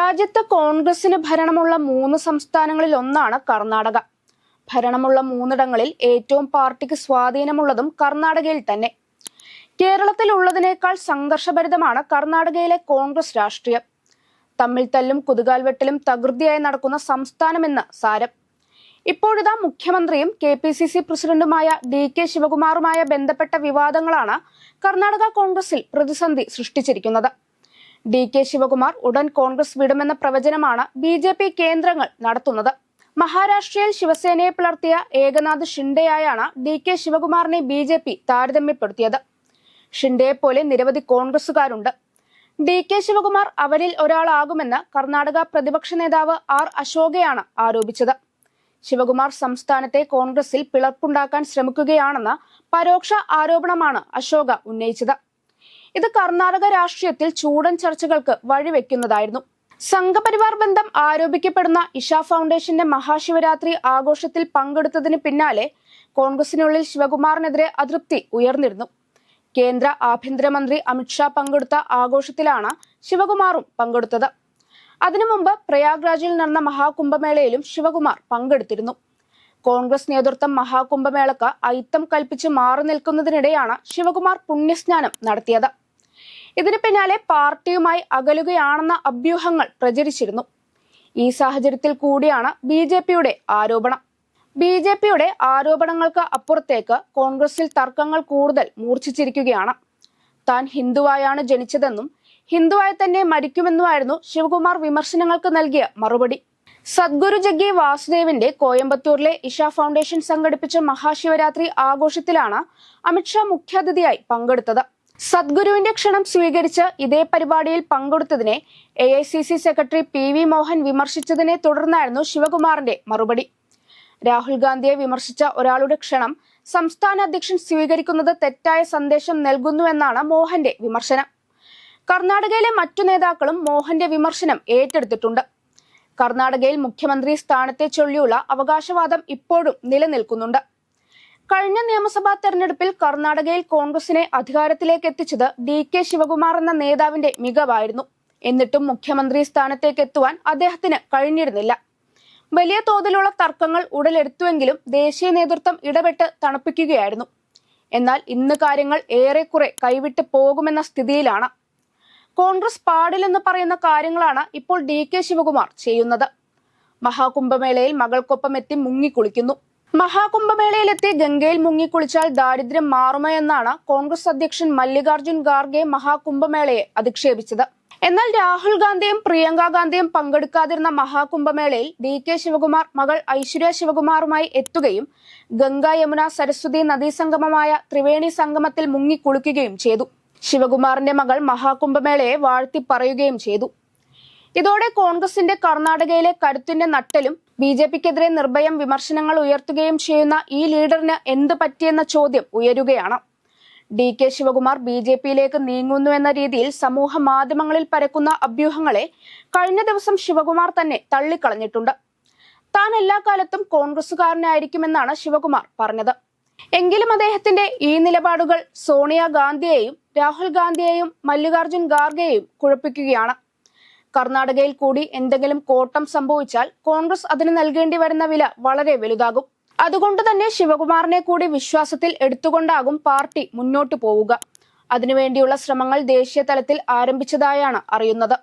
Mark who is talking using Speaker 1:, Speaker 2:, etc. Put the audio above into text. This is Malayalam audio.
Speaker 1: രാജ്യത്ത് കോൺഗ്രസിന് ഭരണമുള്ള മൂന്ന് സംസ്ഥാനങ്ങളിൽ ഒന്നാണ് കർണാടക. ഭരണമുള്ള മൂന്നിടങ്ങളിൽ ഏറ്റവും പാർട്ടിക്ക് സ്വാധീനമുള്ളതും കർണാടകയിൽ തന്നെ. കേരളത്തിൽ ഉള്ളതിനേക്കാൾ സംഘർഷഭരിതമാണ് കർണാടകയിലെ കോൺഗ്രസ് രാഷ്ട്രീയം. തമ്മിൽ തല്ലും കുതുകാൽവെട്ടിലും തകൃതിയായി നടക്കുന്ന സംസ്ഥാനമെന്ന് സാരം. ഇപ്പോഴിതാ മുഖ്യമന്ത്രിയും കെ പി സി സി പ്രസിഡന്റുമായ ഡി കെ ശിവകുമാറുമായ ബന്ധപ്പെട്ട വിവാദങ്ങളാണ് കർണാടക കോൺഗ്രസിൽ പ്രതിസന്ധി സൃഷ്ടിച്ചിരിക്കുന്നത്. ഡി കെ ശിവകുമാർ ഉടൻ കോൺഗ്രസ് വിടുമെന്ന പ്രവചനമാണ് ബി ജെ പി കേന്ദ്രങ്ങൾ നടത്തുന്നത്. മഹാരാഷ്ട്രയിൽ ശിവസേനയെ പിളർത്തിയ ഏകനാഥ് ഷിൻഡെയായാണ് ഡി കെ ശിവകുമാറിനെ ബി ജെ പി താരതമ്യപ്പെടുത്തിയത്. ഷിൻഡെയെ പോലെ നിരവധി കോൺഗ്രസുകാരുണ്ട് ഡി കെ ശിവകുമാർ അവരിൽ ഒരാളാകുമെന്ന് കർണാടക പ്രതിപക്ഷ നേതാവ് ആർ അശോകയാണ് ആരോപിച്ചത്. ശിവകുമാർ സംസ്ഥാനത്തെ കോൺഗ്രസിൽ പിളർപ്പുണ്ടാക്കാൻ ശ്രമിക്കുകയാണെന്ന പരോക്ഷ ആരോപണമാണ് അശോക ഉന്നയിച്ചത്. ഇത് കർണാടക രാഷ്ട്രീയത്തിൽ ചൂടൻ ചർച്ചകൾക്ക് വഴിവെക്കുന്നതായിരുന്നു. സംഘപരിവാർ ബന്ധം ആരോപിക്കപ്പെടുന്ന ഇഷ ഫൗണ്ടേഷന്റെ മഹാശിവരാത്രി ആഘോഷത്തിൽ പങ്കെടുത്തതിന് പിന്നാലെ കോൺഗ്രസിനുള്ളിൽ ശിവകുമാറിനെതിരെ അതൃപ്തി ഉയർന്നിരുന്നു. കേന്ദ്ര ആഭ്യന്തരമന്ത്രി അമിത്ഷാ പങ്കെടുത്ത ആഘോഷത്തിലാണ് ശിവകുമാറും പങ്കെടുത്തത്. അതിനു മുമ്പ് പ്രയാഗ്രാജിൽ നടന്ന മഹാകുംഭമേളയിലും ശിവകുമാർ പങ്കെടുത്തിരുന്നു. കോൺഗ്രസ് നേതൃത്വം മഹാകുംഭമേളക്ക് അയിത്തം കൽപ്പിച്ച് മാറി നിൽക്കുന്നതിനിടെയാണ് ശിവകുമാർ പുണ്യസ്നാനം നടത്തിയത്. ഇതിന് പിന്നാലെ പാർട്ടിയുമായി അകലുകയാണെന്ന അഭ്യൂഹങ്ങൾ പ്രചരിച്ചിരുന്നു. ഈ സാഹചര്യത്തിൽ കൂടിയാണ് ബി ജെ പിയുടെ ആരോപണം. ബി ജെ പിയുടെ ആരോപണങ്ങൾക്ക് അപ്പുറത്തേക്ക് കോൺഗ്രസിൽ തർക്കങ്ങൾ കൂടുതൽ മൂർച്ഛിച്ചിരിക്കുകയാണ്. താൻ ഹിന്ദുവായാണ് ജനിച്ചതെന്നും ഹിന്ദുവായി തന്നെ മരിക്കുമെന്നുമായിരുന്നു ശിവകുമാർ വിമർശനങ്ങൾക്ക് നൽകിയ മറുപടി. സദ്ഗുരു ജഗ്ഗി വാസുദേവിന്റെ കോയമ്പത്തൂരിലെ ഇഷ ഫൗണ്ടേഷൻ സംഘടിപ്പിച്ച മഹാശിവരാത്രി ആഘോഷത്തിലാണ് അമിത്ഷാ മുഖ്യാതിഥിയായി പങ്കെടുത്തത്. സദ്ഗുരുവിന്റെ ക്ഷണം സ്വീകരിച്ച് ഇതേ പരിപാടിയിൽ പങ്കെടുത്തതിനെ A I C C secretary P V Mohan വിമർശിച്ചതിനെ തുടർന്നായിരുന്നു ശിവകുമാറിന്റെ മറുപടി. രാഹുൽ ഗാന്ധിയെ വിമർശിച്ച ഒരാളുടെ ക്ഷണം സംസ്ഥാന അധ്യക്ഷൻ സ്വീകരിക്കുന്നത് തെറ്റായ സന്ദേശം നൽകുന്നുവെന്നാണ് മോഹന്റെ വിമർശനം. കർണാടകയിലെ മറ്റു നേതാക്കളും മോഹന്റെ വിമർശനം ഏറ്റെടുത്തിട്ടുണ്ട്. കർണാടകയിൽ മുഖ്യമന്ത്രി സ്ഥാനത്തെ ചൊല്ലിയുള്ള അവകാശവാദം ഇപ്പോഴും നിലനിൽക്കുന്നുണ്ട്. കഴിഞ്ഞ നിയമസഭാ തെരഞ്ഞെടുപ്പിൽ കർണാടകയിൽ കോൺഗ്രസിനെ അധികാരത്തിലേക്ക് എത്തിച്ചത് ഡി കെ ശിവകുമാർ എന്ന നേതാവിന്റെ മികവായിരുന്നു. എന്നിട്ടും മുഖ്യമന്ത്രി സ്ഥാനത്തേക്ക് എത്തുവാൻ അദ്ദേഹത്തിന് കഴിഞ്ഞിരുന്നില്ല. വലിയ തോതിലുള്ള തർക്കങ്ങൾ ഉടലെടുത്തുവെങ്കിലും ദേശീയ നേതൃത്വം ഇടപെട്ട് തണുപ്പിക്കുകയായിരുന്നു. എന്നാൽ ഇന്ന് കാര്യങ്ങൾ ഏറെക്കുറെ കൈവിട്ട് പോകുമെന്ന സ്ഥിതിയിലാണ്. കോൺഗ്രസ് പാടില്ലെന്ന് പറയുന്ന കാര്യങ്ങളാണ് ഇപ്പോൾ ഡി കെ ശിവകുമാർ ചെയ്യുന്നത്. മഹാകുംഭമേളയിൽ മകൾക്കൊപ്പം എത്തി മുങ്ങിക്കുളിക്കുന്നു മഹാകുംഭമേളയിലെത്തി ഗംഗയിൽ മുങ്ങിക്കുളിച്ചാൽ ദാരിദ്ര്യം മാറുമോ എന്നാണ് കോൺഗ്രസ് അധ്യക്ഷൻ മല്ലികാർജുൻ ഖാർഗെ മഹാകുംഭമേളയെ അധിക്ഷേപിച്ചത്. എന്നാൽ രാഹുൽ ഗാന്ധിയും പ്രിയങ്ക ഗാന്ധിയും പങ്കെടുക്കാതിരുന്ന മഹാകുംഭമേളയിൽ ഡി കെ ശിവകുമാർ മകൾ ഐശ്വര്യ ശിവകുമാറുമായി എത്തുകയും ഗംഗ യമുന സരസ്വതി നദീസംഗമമായ ത്രിവേണി സംഗമത്തിൽ മുങ്ങിക്കുളിക്കുകയും ചെയ്തു. ശിവകുമാറിന്റെ മകൾ മഹാകുംഭമേളയെ വാഴ്ത്തി പറയുകയും ചെയ്തു. ഇതോടെ കോൺഗ്രസിന്റെ കർണാടകയിലെ കരുത്തിന്റെ നട്ടലും ബി ജെ പിക്കെതിരെ നിർഭയം വിമർശനങ്ങൾ ഉയർത്തുകയും ചെയ്യുന്ന ഈ ലീഡറിന് എന്ത് പറ്റിയെന്ന ചോദ്യം ഉയരുകയാണ്. D K Shivakumar B J പിയിലേക്ക് നീങ്ങുന്നുവെന്ന രീതിയിൽ സമൂഹ മാധ്യമങ്ങളിൽ പരക്കുന്ന അഭ്യൂഹങ്ങളെ കഴിഞ്ഞ ദിവസം ശിവകുമാർ തന്നെ തള്ളിക്കളഞ്ഞിട്ടുണ്ട്. താൻ എല്ലാ കാലത്തും കോൺഗ്രസുകാരനായിരിക്കുമെന്നാണ് ശിവകുമാർ പറഞ്ഞത്. എങ്കിലും അദ്ദേഹത്തിന്റെ ഈ നിലപാടുകൾ സോണിയാ ഗാന്ധിയെയും രാഹുൽ ഗാന്ധിയെയും മല്ലികാർജുൻ ഖാർഗെയും കുഴപ്പിക്കുകയാണ്. കർണാടകയിൽ കൂടി എന്തെങ്കിലും കോട്ടം സംഭവിച്ചാൽ കോൺഗ്രസ് അതിന് നൽകേണ്ടി വരുന്ന വില വളരെ വലുതാകും. അതുകൊണ്ട് തന്നെ ശിവകുമാറിനെ കൂടി വിശ്വാസത്തിൽ എടുത്തുകൊണ്ടാകും പാർട്ടി മുന്നോട്ടു പോവുക. അതിനുവേണ്ടിയുള്ള ശ്രമങ്ങൾ ദേശീയ തലത്തിൽ ആരംഭിച്ചതായാണ് അറിയുന്നത്.